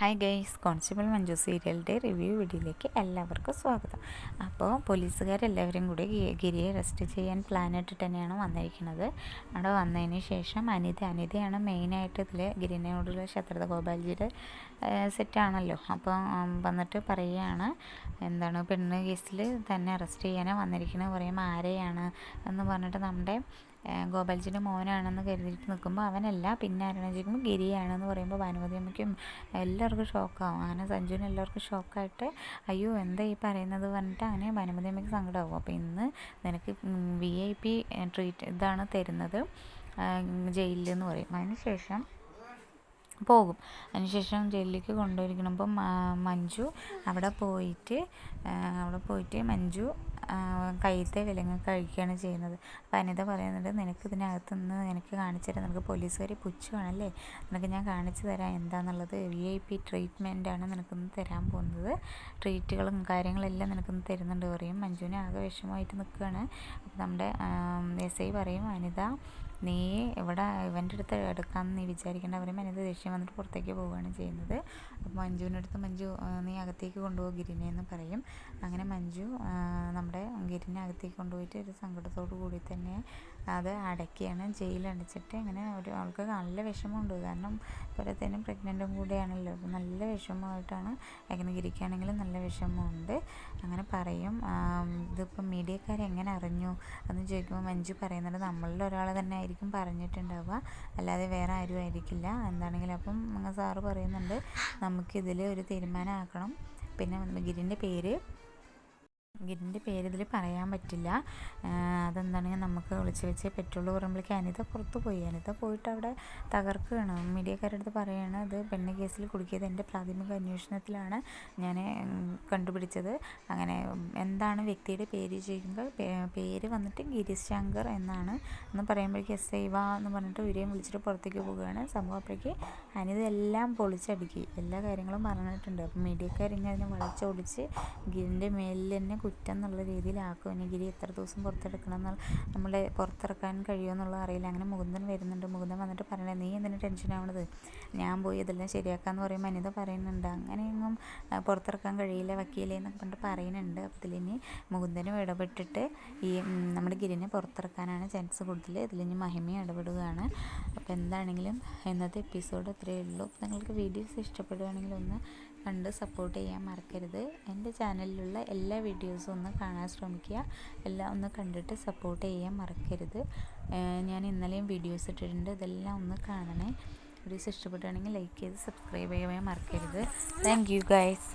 Hi guys constable Manju സീരിയലിന്റെ review വീഡിയോയിലേക്ക് എല്ലാവർക്കും സ്വാഗതം. അപ്പോൾ പോലീസുകാരെല്ലാവരും കൂടി ഗിരിയെ അറസ്റ്റ് ചെയ്യാൻ പ്ലാൻ ഇട്ടിട്ട് തന്നെയാണ് വന്നിരിക്കുന്നത്. അവിടെ വന്നതിന് ശേഷം അനിത അനിതയാണ് മെയിനായിട്ട് ഇതിൽ ഗിരിനോടുള്ള ശത്രുത ഗോപാൽജിയുടെ സെറ്റാണല്ലോ അപ്പോൾ വന്നിട്ട് പറയുകയാണ് എന്താണ് പെണ്ണ് കേസിൽ തന്നെ അറസ്റ്റ് ചെയ്യാനാണ് വന്നിരിക്കുന്നത്? പറയുമ്പോൾ ആരെയാണ്? എന്ന് പറഞ്ഞിട്ട് നമ്മുടെ ഗോപാൽജിന്റെ മോനാണെന്ന് കരുതിയിട്ട് നിൽക്കുമ്പോൾ അവനല്ല പിന്നെ ആരാണെന്ന് ചോദിക്കുമ്പോൾ ഗിരിയാണെന്ന് പറയുമ്പോൾ ഭാനുമതി അമ്മയ്ക്കും എല്ലാവർക്കും ഷോക്കാവും. അങ്ങനെ സഞ്ജുവിന് എല്ലാവർക്കും ഷോക്കായിട്ട് അയ്യോ എന്താ ഈ പറയുന്നത്? പറഞ്ഞിട്ട് അങ്ങനെ ഭാനുമതി അമ്മയ്ക്ക് സങ്കടമാവും അപ്പോൾ ഇന്ന് നിനക്ക് വി ഐ പി ട്രീറ്റ് ഇതാണ് തരുന്നത്. ജയിലിൽ എന്ന് പറയും. അതിന് ശേഷം പോകും. അതിനുശേഷം ജയിലിലേക്ക് കൊണ്ടുപോയിരിക്കണം. മഞ്ജു അവിടെ പോയിട്ട് അവിടെ പോയിട്ട് മഞ്ജു ആ, കയ്യത്തെ വിലങ്ങ് കഴിക്കുകയാണ് ചെയ്യുന്നത്. അപ്പോൾ അനിത പറയുന്നുണ്ട് നിനക്ക് ഇതിനകത്ത് നിന്ന് എനിക്ക് കാണിച്ചു തരാം. നിനക്ക് പോലീസുകാരെ പുച്ഛമാണല്ലേ നിനക്ക് ഞാൻ കാണിച്ചു തരാം. എന്താണെന്നുള്ളത് വി ഐ പി ട്രീറ്റ്മെന്റാണ് നിനക്കൊന്ന് തരാൻ പോകുന്നത്. ട്രീറ്റുകളും കാര്യങ്ങളെല്ലാം നിനക്കൊന്ന് തരുന്നുണ്ട് പറയും. മഞ്ജുവിനെ ആകെ വിഷമമായിട്ട് നിൽക്കുകയാണ്. അപ്പോൾ നമ്മുടെ എസ് ഐ പറയും അനിത നീ ഇവിടെ ഇവന്റെ അടുത്ത് എടുക്കാമെന്ന് നീ വിചാരിക്കേണ്ട അവരും അനിത ദേഷ്യം വന്നിട്ട് പുറത്തേക്ക് പോവുകയാണ് ചെയ്യുന്നത്. അപ്പോൾ മഞ്ജുവിന്റെ അടുത്ത് മഞ്ജു നീ അകത്തേക്ക് കൊണ്ടുപോകും ഗിരിനെ എന്ന് പറയും. അങ്ങനെ മഞ്ജു നമ്മുടെ ഗിരിനെ അകത്തേക്ക് കൊണ്ടുപോയിട്ട് ഒരു സങ്കടത്തോടു കൂടി തന്നെ അത് അടയ്ക്കുകയാണ്. ജയിലടച്ചിട്ട് അങ്ങനെ ഒരു ആൾക്ക് നല്ല വിഷമമുണ്ട്. കാരണം പോലത്തേനും പ്രഗ്നന്റും കൂടെയാണല്ലോ. അപ്പോൾ നല്ല വിഷമമായിട്ടാണ് അങ്ങനെ നല്ല വിഷമമുണ്ട്. അങ്ങനെ പറയും ഇതിപ്പം മീഡിയക്കാർ എങ്ങനെ അറിഞ്ഞു? എന്ന് ചോദിക്കുമ്പോൾ മഞ്ജു പറയുന്നുണ്ട് നമ്മളിൽ ഒരാൾ തന്നെ ആയിരിക്കും പറഞ്ഞിട്ടുണ്ടാവുക. അല്ലാതെ വേറെ ആരും ആയിരിക്കില്ല. എന്താണെങ്കിലും അപ്പം സാറ് പറയുന്നുണ്ട് നമുക്കിതിൽ ഒരു തീരുമാനമാക്കണം. പിന്നെ ഗിരിന്റെ പേര് ഗിരിന്റെ പേര് ഇതിൽ പറയാൻ പറ്റില്ല. അതെന്താണെങ്കിൽ നമുക്ക് വിളിച്ച് വെച്ചേ പറ്റുള്ളൂ. പറയുമ്പോഴേക്കും അനിത പുറത്ത് പോയി. അനിത പോയിട്ട് അവിടെ തകർക്കുകയാണ്. മീഡിയക്കാരുടെ അടുത്ത് പറയുകയാണ് ഇത് പെണ്ണ് കേസിൽ കുടുക്കിയത് എന്റെ പ്രാഥമിക അന്വേഷണത്തിലാണ്. ഞാൻ കണ്ടുപിടിച്ചത്. അങ്ങനെ എന്താണ് വ്യക്തിയുടെ പേര് ചോദിക്കുമ്പോൾ പേര് വന്നിട്ട് ഗിരീഷ് ശങ്കർ എന്നാണ്. എന്ന് പറയുമ്പോഴേക്കും എസ് ഐ വാ എന്ന് പറഞ്ഞിട്ട് ഇവരെയും വിളിച്ചിട്ട് പുറത്തേക്ക് പോവുകയാണ്. സംഭവം അപ്പോഴേക്ക് അനിത എല്ലാം പൊളിച്ചടുക്കി. എല്ലാ കാര്യങ്ങളും പറഞ്ഞിട്ടുണ്ട്. അപ്പം മീഡിയക്കാരിങ്ങനെ അതിനെ വളച്ചൊടിച്ച് ഗിരിന്റെ മേലിൽ തന്നെ കുറ്റം എന്നുള്ള രീതിയിലാക്കും. ഇനി ഗിരി എത്ര ദിവസം പുറത്തെടുക്കണം എന്നുള്ള നമ്മളെ പുറത്തിറക്കാൻ കഴിയുമോ എന്നുള്ളത് അറിയില്ല. അങ്ങനെ മുകുന്ദൻ വരുന്നുണ്ട്. മുകുന്ദൻ വന്നിട്ട് പറയണേ നീ എന്തിനു ടെൻഷൻ ആവണത്? ഞാൻ പോയി ഇതെല്ലാം ശരിയാക്കാമെന്ന് പറയുമ്പോൾ അനിത പറയുന്നുണ്ട്. അങ്ങനെയൊന്നും പുറത്തിറക്കാൻ കഴിയില്ല വക്കീലേ എന്നൊക്കെ പറഞ്ഞിട്ട് പറയുന്നുണ്ട്. അപ്പോൾ ഇതിലിനി മുകുന്ദനും ഇടപെട്ടിട്ട് ഈ നമ്മുടെ ഗിരിനെ പുറത്തിറക്കാനാണ് ചാൻസ് കൂടുതൽ ഇതിലിനി മഹിമയും ഇടപെടുകയാണ്. അപ്പോൾ എന്താണെങ്കിലും ഇന്നത്തെ എപ്പിസോഡ് അത്രയേ ഉള്ളൂ. നിങ്ങൾക്ക് വീഡിയോസ് ഇഷ്ടപ്പെടുകയാണെങ്കിൽ ഒന്ന് കണ്ട് സപ്പോർട്ട് ചെയ്യാൻ മറക്കരുത്. എന്റെ ചാനലിലുള്ള എല്ലാ വീഡിയോസും ഒന്ന് കാണാൻ ശ്രമിക്കുക. എല്ലാം ഒന്ന് കണ്ടിട്ട് സപ്പോർട്ട് ചെയ്യാൻ മറക്കരുത്. ഞാൻ ഇന്നലെയും വീഡിയോസ് ഇട്ടിട്ടുണ്ട്. ഇതെല്ലാം ഒന്ന് കാണണേ. വീഡിയോസ് ഇഷ്ടപ്പെട്ടുകയാണെങ്കിൽ ലൈക്ക് ചെയ്ത് സബ്സ്ക്രൈബ് ചെയ്യാൻ മറക്കരുത്. Thank you guys